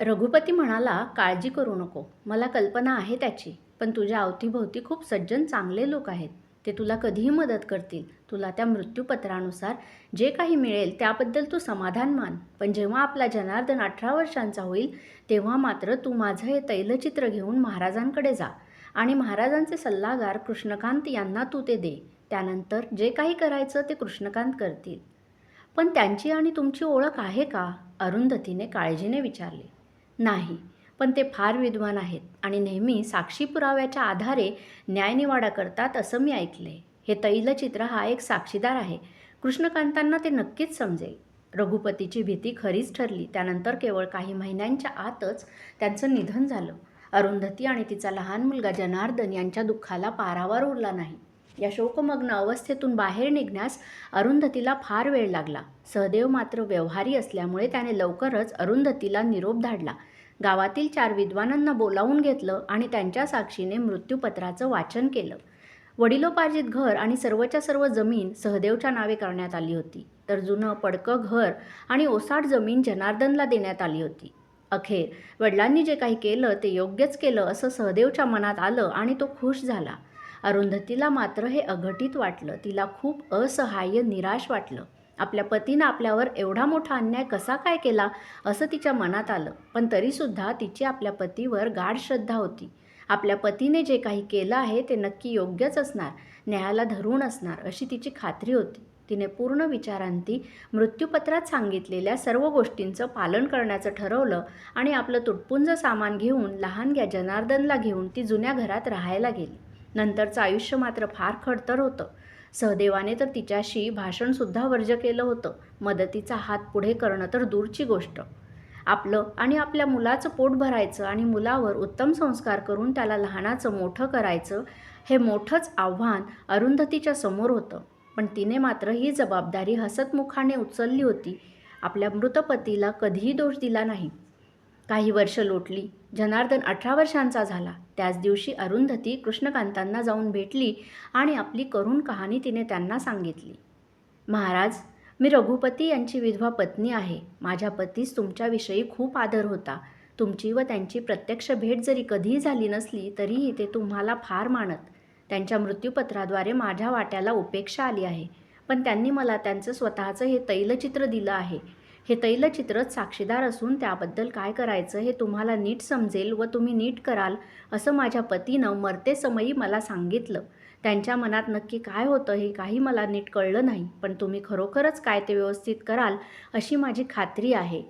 रघुपती म्हणाला काळजी करू नको. मला कल्पना आहे त्याची पण तुझ्या अवतीभोवती खूप सज्जन चांगले लोक आहेत. ते तुला कधीही मदत करतील. तुला त्या मृत्यूपत्रानुसार जे काही मिळेल त्याबद्दल तू समाधान मान. पण जेव्हा आपला जनार्दन अठरा वर्षांचा होईल तेव्हा मात्र तू माझं हे तैलचित्र घेऊन महाराजांकडे जा. आणि महाराजांचे सल्लागार कृष्णकांत यांना तू ते दे. त्यानंतर जे काही करायचं ते कृष्णकांत करतील. पण त्यांची आणि तुमची ओळख आहे का? अरुंधतीने काळजीने विचारले. नाही. पण ते फार विद्वान आहेत आणि नेहमी साक्षी पुराव्याच्या आधारे न्यायनिवाडा करतात असं मी ऐकले. हे तैलचित्र हा एक साक्षीदार आहे. कृष्णकांतांना ते नक्कीच समजेल. रघुपतीची भीती खरीच ठरली. त्यानंतर केवळ काही महिन्यांच्या आतच त्यांचं निधन झालं. अरुंधती आणि तिचा लहान मुलगा जनार्दन यांच्या दुःखाला पारावर उरला नाही. या शोकमग्न अवस्थेतून बाहेर निघण्यास अरुंधतीला फार वेळ लागला. सहदेव मात्र व्यवहारी असल्यामुळे त्याने लवकरच अरुंधतीला निरोप धाडला. गावातील चार विद्वानांना बोलावून घेतलं आणि त्यांच्या साक्षीने मृत्यूपत्राचं वाचन केलं. वडिलोपार्जित घर आणि सर्वच्या सर्व जमीन सहदेवच्या नावे करण्यात आली होती. तर जुनं पडकं घर आणि ओसाड जमीन जनार्दनला देण्यात आली होती. अखेर वडिलांनी जे काही केलं ते योग्यच केलं असं सहदेवच्या मनात आलं आणि तो खुश झाला. अरुंधतीला मात्र हे अघटित वाटलं. तिला खूप असहाय्य निराश वाटलं. आपल्या पतीनं आपल्यावर एवढा मोठा अन्याय कसा काय केला असं तिच्या मनात आलं. पण तरीसुद्धा तिची आपल्या पतीवर गाढ श्रद्धा होती. आपल्या पतीने जे काही केलं आहे ते नक्की योग्यच असणार न्यायाला धरून असणार अशी तिची खात्री होती. तिने पूर्ण विचारांती मृत्यूपत्रात सांगितलेल्या सर्व गोष्टींचं पालन करण्याचं ठरवलं आणि आपलं तुटपुंज सामान घेऊन लहानग्या जनार्दनला घेऊन ती जुन्या घरात राहायला गेली. नंतरचं आयुष्य मात्र फार खडतर होतं. सहदेवाने तर तिच्याशी भाषणसुद्धा वर्ज केलं होतं. मदतीचा हात पुढे करणं तर दूरची गोष्ट. आपलं आणि आपल्या मुलाचं पोट भरायचं आणि मुलावर उत्तम संस्कार करून त्याला लहानाचं मोठं करायचं हे मोठंच आव्हान अरुंधतीच्या समोर होतं. पण तिने मात्र ही जबाबदारी हसतमुखाने उचलली होती. आपल्या मृतपतीला कधीही दोष दिला नाही. काही वर्ष लोटली. जनार्दन अठरा वर्षांचा झाला. त्याच दिवशी अरुंधती कृष्णकांतांना जाऊन भेटली आणि आपली करुण कहाणी तिने त्यांना सांगितली. महाराज मी रघुपती यांची विधवा पत्नी आहे. माझ्या पतीस तुमच्याविषयी खूप आदर होता. तुमची व त्यांची प्रत्यक्ष भेट जरी कधीही झाली नसली तरीही ते तुम्हाला फार मानत. त्यांच्या मृत्यूपत्राद्वारे माझ्या वाट्याला उपेक्षा आली आहे. पण त्यांनी मला त्यांचं स्वतःचं हे तैलचित्र दिलं आहे. हे तैलचित्रच साक्षीदार असून त्याबद्दल काय करायचं हे तुम्हाला नीट समजेल व तुम्ही नीट कराल असं माझ्या पतीनं मरते समयी मला सांगितलं. त्यांच्या मनात नक्की काय होतं हे काही मला नीट कळलं नाही पण तुम्ही खरोखरच काय ते व्यवस्थित कराल अशी माझी खात्री आहे.